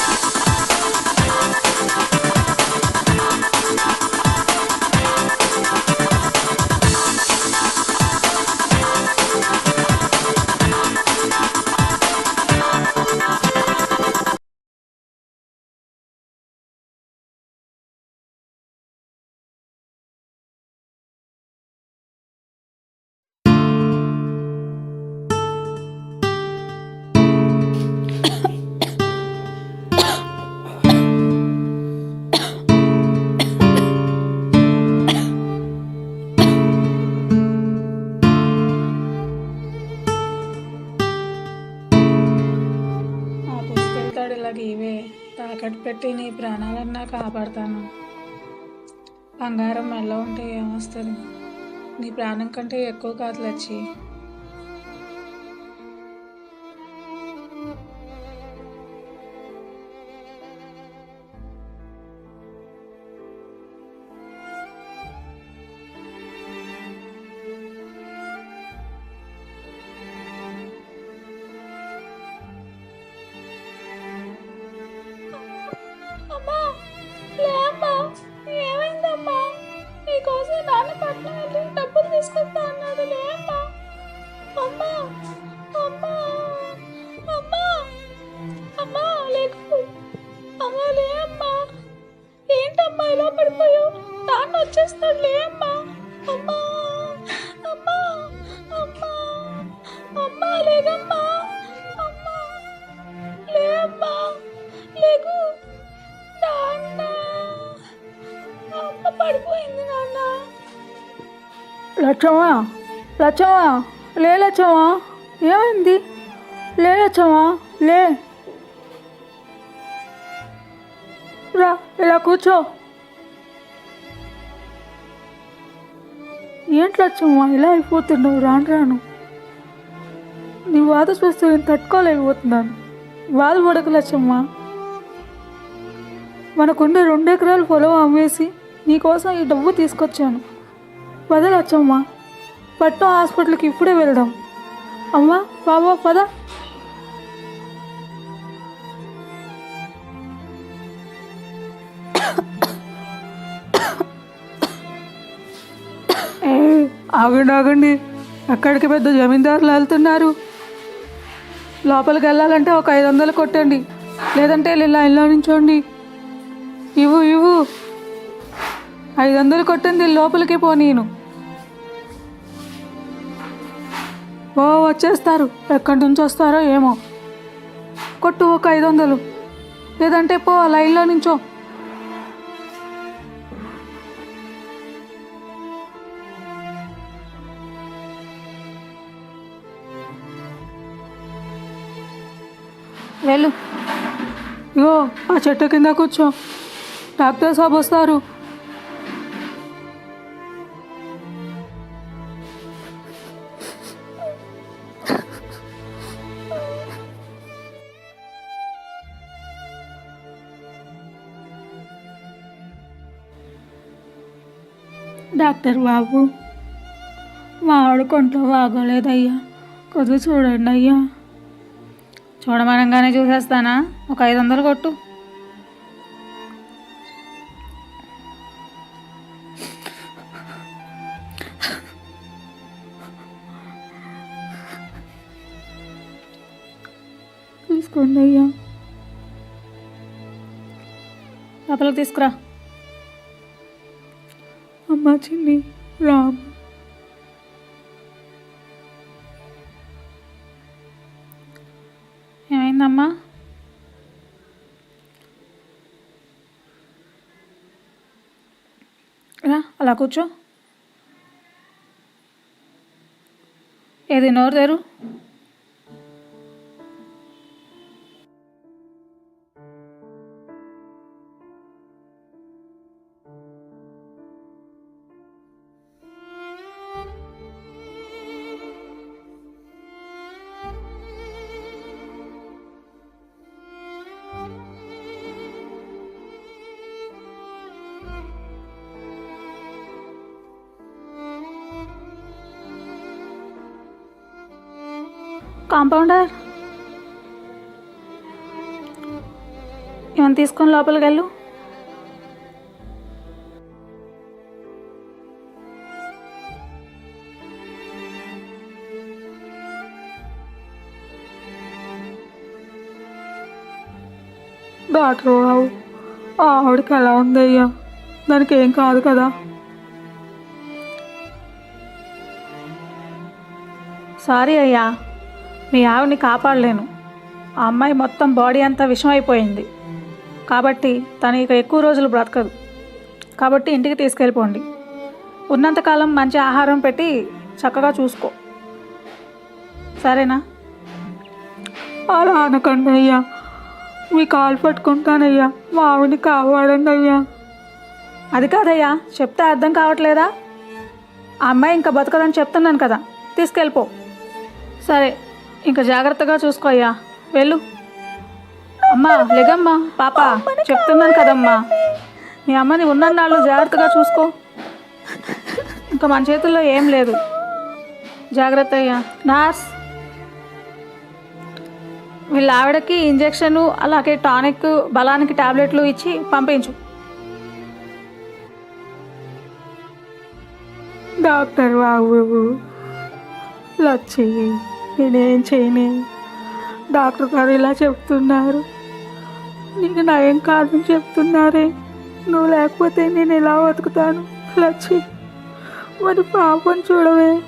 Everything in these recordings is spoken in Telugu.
ఆ నీవే ఇవే. తాకట్టు పెట్టి నీ ప్రాణాలన్నా కాపాడతాను. బంగారం మెల్ల ఉంటే ఏమొస్తుంది? నీ ప్రాణం కంటే ఎక్కువ కాదు తీసుకొస్తా అన్నాడు లేమ్మా. అమ్మా అమ్మా అమ్మా అమ్మా లేకు అమ్మా లేమ్మా. ఏంటమ్మా ఇలా పడిపోయావు? నాన్న వచ్చేస్తాడు లేమ్మా. అమ్మా అమ్మా అమ్మా అమ్మా లేదమ్మా. లచ్చమ్మా లచ్చమ్మా లే లచ్చమ్మా ఏమైంది? లే లచ్చమ్మా లే. రా ఇలా కూర్చో. ఏంటి లచ్చమ్మా ఇలా అయిపోతున్నావు? రాను రాను. నీ బాధ చూస్తే నేను తట్టుకోలేకపోతున్నాను. బాధపడకు లచ్చమ్మా మనకుండే రెండు ఎకరాలు పొలం అమ్మేసి నీకోసం ఈ డబ్బు తీసుకొచ్చాను. పద లచ్చమ్మా పట్నం హాస్పిటల్కి ఇప్పుడే వెళ్దాం. అమ్మా బాబా పద. ఏ, ఆగండి ఆగండి. ఎక్కడికి పెద్ద జమీందారులు వెళ్తున్నారు? లోపలికి వెళ్ళాలంటే ఒక ఐదు వందలు కొట్టండి. లేదంటే వెళ్ళి లైన్లో నించోండి. ఇవ్వు ఇవ్వు. ఐదు వందలు కొట్టింది లోపలికి పో నేను. ఓ వచ్చేస్తారు. ఎక్కడి నుంచి వస్తారో ఏమో. కొట్టు ఒక ఐదు వందలు లేదంటే పో లైన్లో నుంచో. వెళ్ళు. ఇగో ఆ చెట్టు కింద కూర్చో. డాక్టర్ సాబ్ వస్తారు. డాక్టర్ బాబు. మా ఆవిడ కొంట్లో బాగోలేదయ్యా. కొద్దిగా చూడండి అయ్యా. చూడమనంగానే చూసేస్తానా? ఒక ఐదు వందలు కొట్టు. తీసుకోండి అయ్యా. లోపలికి తీసుకురా. అమ్మ చిన్ని రామ్ ఏమైందమ్మా రా అలా కూర్చో ఏది నోరు తెరు కాంపౌండర్? ఏమైనా తీసుకొని లోపలికి వెళ్ళు. డాక్టర్ బాబు ఆవిడకి ఎలా ఉందయ్యా? దానికి ఏం కాదు కదా? సారీ అయ్యా. మీ ఆవిడని కాపాడలేను. ఆ అమ్మాయి మొత్తం బాడీ అంతా విషమైపోయింది. కాబట్టి తను ఇక ఎక్కువ రోజులు బ్రతకదు. కాబట్టి ఇంటికి తీసుకెళ్ళిపోండి. ఉన్నంతకాలం మంచి ఆహారం పెట్టి చక్కగా చూసుకో. సరేనా? అలా అనకండి అయ్యా. మీ కాలు పట్టుకుంటానయ్యా మా ఆవిడని కాపాడండి అయ్యా. అది కాదయ్యా. చెప్తే అర్థం కావట్లేదా? ఆ అమ్మాయి ఇంకా బతకదని చెప్తున్నాను కదా. తీసుకెళ్ళిపో. సరే. ఇంకా జాగ్రత్తగా చూసుకో అయ్యా. వెళ్ళు. అమ్మా లేదమ్మా పాప చెప్తున్నాను కదమ్మా. మీ అమ్మని ఉన్నన్నాళ్ళు జాగ్రత్తగా చూసుకో. ఇంకా మన చేతుల్లో ఏం లేదు. జాగ్రత్త అయ్యా. నార్స్. వీళ్ళ ఆవిడకి ఇంజెక్షను అలాగే టానిక్ బలానికి టాబ్లెట్లు ఇచ్చి పంపించు. డాక్టర్ బాబు లచ్చి. నేనేం చేయనే. డాక్టర్ గారు ఇలా చెప్తున్నారు. నీకు నయం కాదని చెప్తున్నారే. నువ్వు లేకపోతే నేను ఎలా బతుకుతాను? లచ్చి మరి పాపం చూడవే.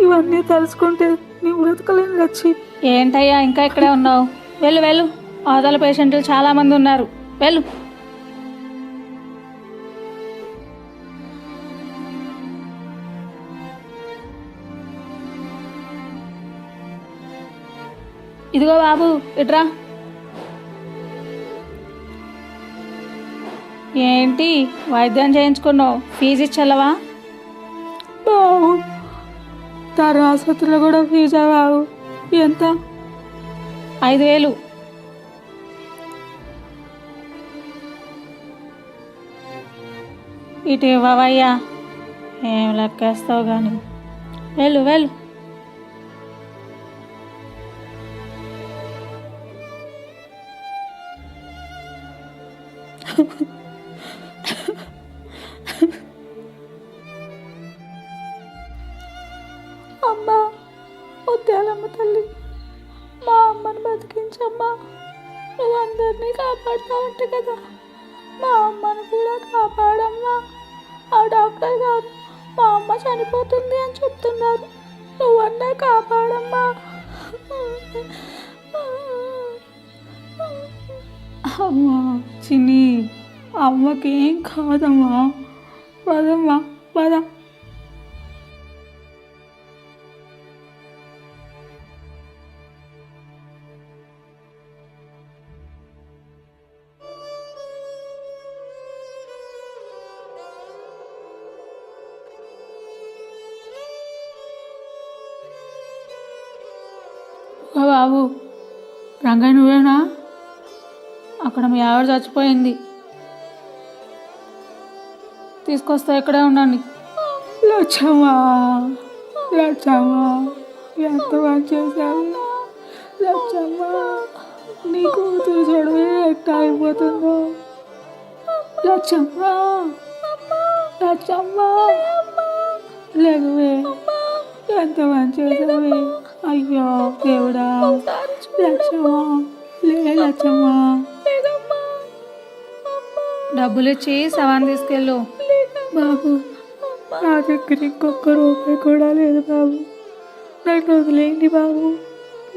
ఇవన్నీ తలుచుకుంటే నీ బ్రతకలేను లచ్చి. ఏంటయ్యా ఇంకా ఇక్కడే ఉన్నావు? వెళ్ళు వెళ్ళు. అవతల పేషెంట్లు చాలామంది ఉన్నారు. వెళ్ళు. ఇదిగో బాబు ఇట్రా. ఏంటి వైద్యం చేయించుకున్నావు? ఫీజు ఇచ్చలవా? బాబు తన ఆసుపత్రిలో కూడా ఫీజా బాబు ఎంత? ఐదు వేలు. ఇటు ఇవ్వవయ్యా. ఏం లెక్కేస్తావు కానీ వెళ్ళు వెళ్ళు. నువ్వు అందరినీ కాపాడుతావంట కదా మా అమ్మని కూడా కాపాడమ్మా. ఆ డాక్టర్ గారు మా అమ్మ చనిపోతుంది అని చెప్తున్నారు. నువ్వన్నా కాపాడమ్మా. అమ్మా చిన్ని అమ్మకి ఏం కాదమ్మా. పదమ్మా పద. రంగయ్య నువ్వేనా? అక్కడ మీ ఆవిడ చచ్చిపోయింది. తీసుకొస్తా ఇక్కడే ఉండండి. లచ్చమ్మా లచ్చమ్మా ఎంత మంచి చేశావు? లచ్చమ్మా నీ కూతురు చూడమే ఎట్లా అయిపోతుందో? లచ్చమ్మా లచ్చమ్మా లేవే ఎంత మంచి చేశావే? అయ్యో దేవుడా. లచ్చమ్మా లే లచ్చమ్మా డబ్బులు ఇచ్చి సవాన్ తీసుకెళ్ళు. బాబు నా దగ్గర ఇంకొక రూపాయి కూడా లేదు బాబు. నన్ను వదిలేయండి బాబు?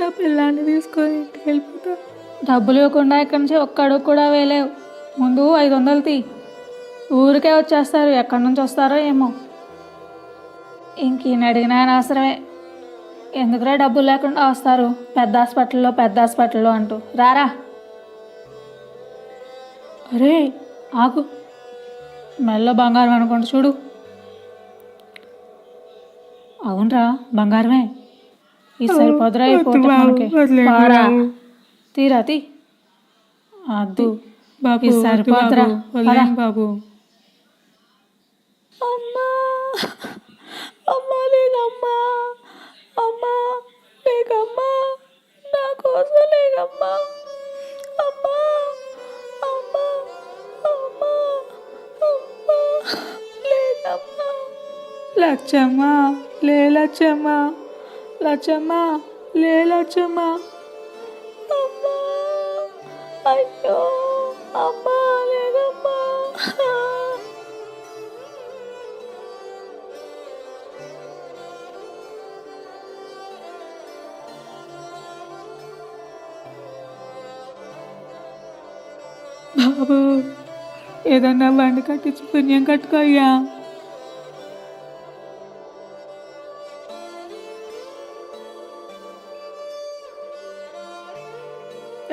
నా పిల్లాన్ని తీసుకొని ఇంటికి వెళ్ళిపోతా. డబ్బులు ఇవ్వకుండా ఇక్కడి నుంచి ఒక్క అడుగు కూడా వేయలేవు. ముందు ఐదు వందలు తీ. ఊరికే వచ్చేస్తారు ఎక్కడి నుంచి వస్తారో ఏమో. ఇంక అడిగినా అనవసరమే ఎందుకురా డబ్బులు లేకుండా వస్తారు? పెద్ద హాస్పిటల్లో పెద్ద హాస్పిటల్లో అంటూ. రారా. అరే ఆగు. మెల్లో బంగారం అనుకుంటా చూడు. అవునరా బంగారమే. ఈ సరిపోదురా ఈ పూట మనకి. పారా. తీరా తీ. అద్దు. బాబు సరిపోతురా. బాబు, అమ్మా. అమ్మా లేదమ్మా లేకమ్మా నా కోసం లేకమ్మా అమ్మా. అమ్మా. అమ్మా. అమ్మా. లేకమ్మా లచ్చమ్మా లే లచ్చమ్మా. లచ్చమ్మా లే లచ్చమ్మా. ఏదన్నా బండి కట్టించి పుణ్యం కట్టుకో అయ్యా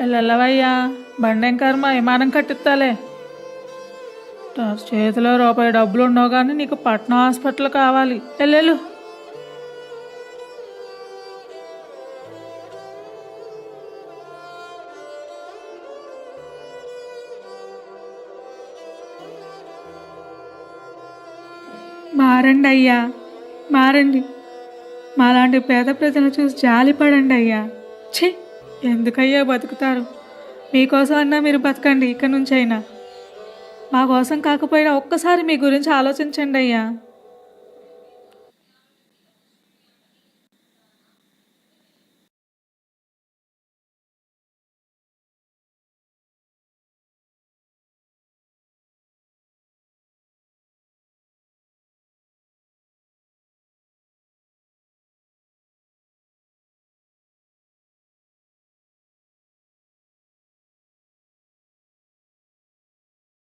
వెళ్ళవయ్యా బండెం కర్మ విమానం కట్టిస్తాలే. చేతిలో రూపాయి డబ్బులు ఉండవు కానీ నీకు పట్నం హాస్పిటల్ కావాలి. వెళ్ళెళ్ళు. మారండి అయ్యా మారండి. మాలాంటి పేద ప్రజలను చూసి జాలిపడండి అయ్యా. ఛీ ఎందుకయ్యా బతుకుతారు? మీకోసం అన్నా మీరు బతకండి ఇక్కడి నుంచి అయినా మా కోసం కాకపోయినా ఒక్కసారి మీ గురించి ఆలోచించండి అయ్యా.